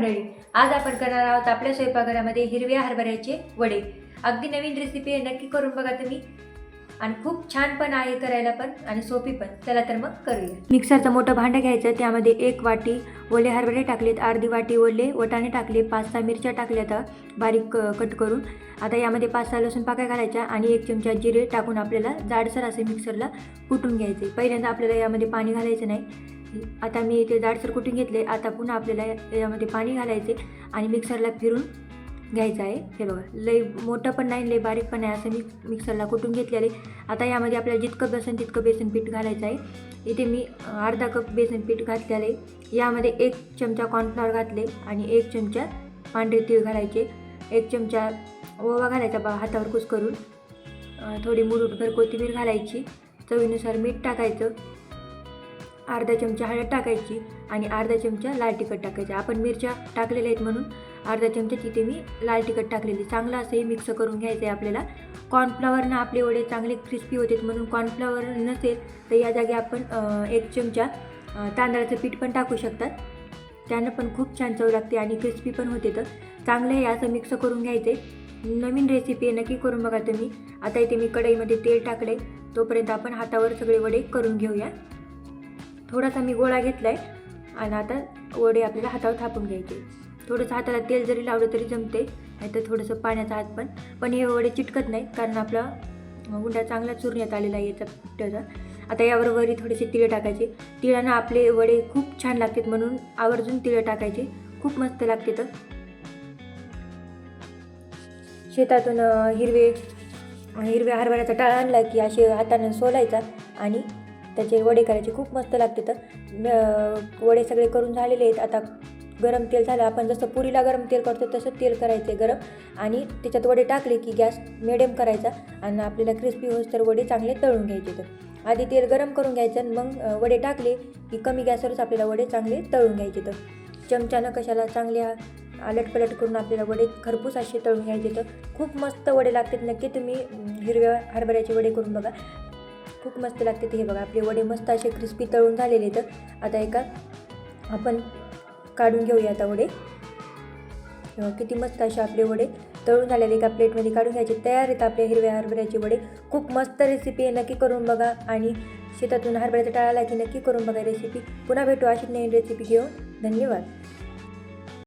आज आपण करणार आहोत आपल्या स्वयंपाकघरामध्ये हिरव्या हरभऱ्याचे वडे. अगदी नवीन रेसिपी आहे नक्की करून बघा तुम्ही. आणि खूप छान पण आहे करायला पण आणि सोपी पण. चला तर मग करूया. मिक्सरचं मोठं भांडं घ्यायचं त्यामध्ये एक वाटी ओले हरभरे टाकलेत अर्धी वाटी ओले वटाणे टाकले पाच सहा मिरच्या टाकल्या आता बारीक कट करून. आता यामध्ये पाच सहा लसूण पाक्या घालायच्या आणि एक चमचा जिरे टाकून आपल्याला जाडसर असे मिक्सरला कुटून घ्यायचे. पहिल्यांदा आपल्याला यामध्ये पाणी घालायचं नाही. आता मी इथे जाडसर कुटून घेतले आता पुन्हा आपल्याला यामध्ये पाणी घालायचे आणि मिक्सरला फिरून घ्यायचं आहे. हे बघा लई मोठं पण नाही लई बारीक पण नाही असं मी मिक्सरला कुटून घेतलेले आता यामध्ये आपल्याला जितकं बेसन तितकं बेसन पीठ घालायचं आहे. इथे मी अर्धा कप बेसन पीठ घातलेलं आहे. यामध्ये एक चमचा कॉर्नफ्लॉवर घातले आणि एक चमचा पांढरे तीळ घालायचे. एक चमचा ओवा घालायचा बा हातावर कुस करून थोडी मुरुटभर कोथिंबीर घालायची. चवीनुसार मीठ टाकायचं. अर्धा चमचा हळद टाकायची आणि अर्धा चमचा लाल तिखट टाकायचं. आपण मिरच्या टाकलेल्या आहेत म्हणून अर्धा चमचा तिथे मी लाल तिखट टाकलेली. चांगलं असं हे मिक्स करून घ्यायचं आहे आपल्याला कॉर्नफ्लॉवरनं आपले वडे चांगले क्रिस्पी होतात म्हणून कॉर्नफ्लॉवर नसेल तर या जागी आपण एक चमचा तांदळाचं पीठ पण टाकू शकतात. त्यानं पण खूप छान चव लागते आणि क्रिस्पी पण होते तर. चांगलं हे असं मिक्स करून घ्यायचं नवीन रेसिपी आहे नक्की करून बघा तुम्ही. आता इथे मी कढईमध्ये तेल टाकले तोपर्यंत आपण हातावर सगळे वडे करून घेऊया. थोडासा मी गोळा घेतला आहे आणि आता वडे आपल्याला हातावर थापून घ्यायचे. थोडंसं हाताला तेल जरी लावलं तरी जमते. नाही तर थोडंसं पाण्याचा हात पण. पण हे वडे चिटकत नाहीत कारण आपला गुंडा चांगला चुरण्यात आलेला आहे याचा पिठाचा आता यावर वरी थोडेसे तिळे टाकायचे. तिळांना आपले वडे खूप छान लागतात म्हणून आवर्जून तिळे टाकायचे. खूप मस्त लागते तर. शेतातून हिरवे हिरव्या हरभऱ्याचा टाळा आणला की असे हातानं सोलायचा आणि त्याचे वडे करायचे खूप मस्त लागते तर. वडे सगळे करून झालेले आहेत. आता गरम तेल झालं आपण जसं पुरीला गरम तेल करतो तसं तेल करायचं गरम. आणि त्याच्यात वडे टाकले की गॅस मिडियम करायचा आणि आपल्याला क्रिस्पी होस तर वडे चांगले तळून घ्यायचे तर. आधी तेल गरम करून घ्यायचं आणि मग वडे टाकले की कमी गॅसवरच आपल्याला वडे चांगले तळून घ्यायचे तर. चमच्यानं कशाला चांगले आलटपलट करून आपल्याला वडे खरपूस असे तळून घ्यायचे तर. खूप मस्त वडे लागतात. नक्की तुम्ही हिरव्या हरभऱ्याचे वडे करून बघा. खूप मस्त लागते ते. हे बघा आपले वडे मस्त असे क्रिस्पी तळून झालेले तर आता एका आपण काढून घेऊया आता वडे. किती मस्त असे आपले वडे तळून झालेले एका प्लेटमध्ये काढून घ्यायचे. तयार आहेत आपले हिरव्या हरभऱ्याचे वडे. खूप मस्त रेसिपी आहे. नक्की करून बघा. आणि शेतातून हरभऱ्याचा टाळाला की नक्की करून बघा रेसिपी पुन्हा भेटू अशीच नवीन रेसिपी घेऊन. धन्यवाद.